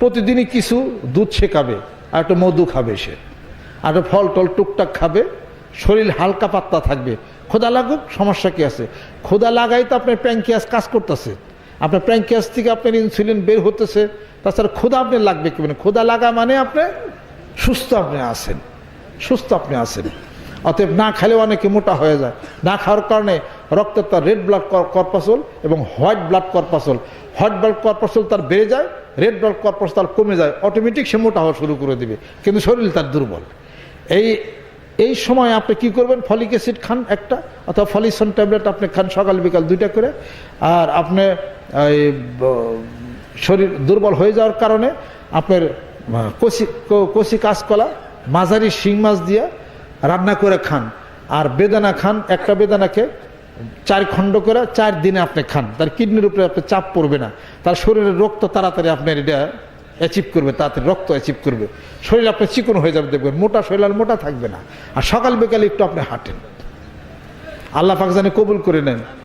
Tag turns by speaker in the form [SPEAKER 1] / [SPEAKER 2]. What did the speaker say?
[SPEAKER 1] প্রতিদিনই কিছু দুধ শেখাবে আর একটা মধু খাবে সে। আর ফল টল টুকটাক খাবে, শরীর হালকা পাত্তা থাকবে। খোদা লাগুক, সমস্যা কি আছে? খোদা লাগাই তো আপনার প্যাঙ্কিয়াস কাজ করতেছে। আপনার প্যাঙ্কিয়াস থেকে আপনার ইনসুলিন বের হতেছে, তাছাড়া খোদা আপনি লাগবে কি মানে ক্ষুধা লাগা মানে আপনি সুস্থ আপনি আছেন, সুস্থ আপনি আছেন। অতএব না খেলে অনেকে মোটা হয়ে যায়। না খাওয়ার কারণে রক্তের তার রেড ব্লাড কর্পাসল এবং white blood corpuscle white blood corpuscle তার বেড়ে যায় রেড ব্লাড কর্পাসল তার কমে যায়। অটোমেটিক সে মোটা হওয়া শুরু করে দিবে, কিন্তু শরীর তার দুর্বল। এই এই সময় আপনি কি করবেন? ফলিক অ্যাসিড খান একটা, অথবা ফলিসন ট্যাবলেট আপনি খান সকাল বিকাল দুইটা করে। আর আপনি, এই শরীর দুর্বল হয়ে যাওয়ার কারণে আপনার কষি কষি কাঁচকলা মাঝারি শিং মাছ দিয়ে রান্না করে খান। আর বেদানা খান, একটা বেদানাকে চার খণ্ড করে চার দিনে আপনি খান। তার কিডনির উপরে আপনি চাপ পড়বে না। তার শরীরের রক্ত তাড়াতাড়ি আপনার এটা অ্যাচিভ করবে, তাড়াতাড়ি রক্ত অ্যাচিভ করবে। শরীর আপনার চিকন হয়ে যাবে, দেখবেন মোটা শরীর আর মোটা থাকবে না। আর সকাল বিকালে একটু আপনি হাঁটেন। আল্লাহ পাক জানে কবুল করে নেন।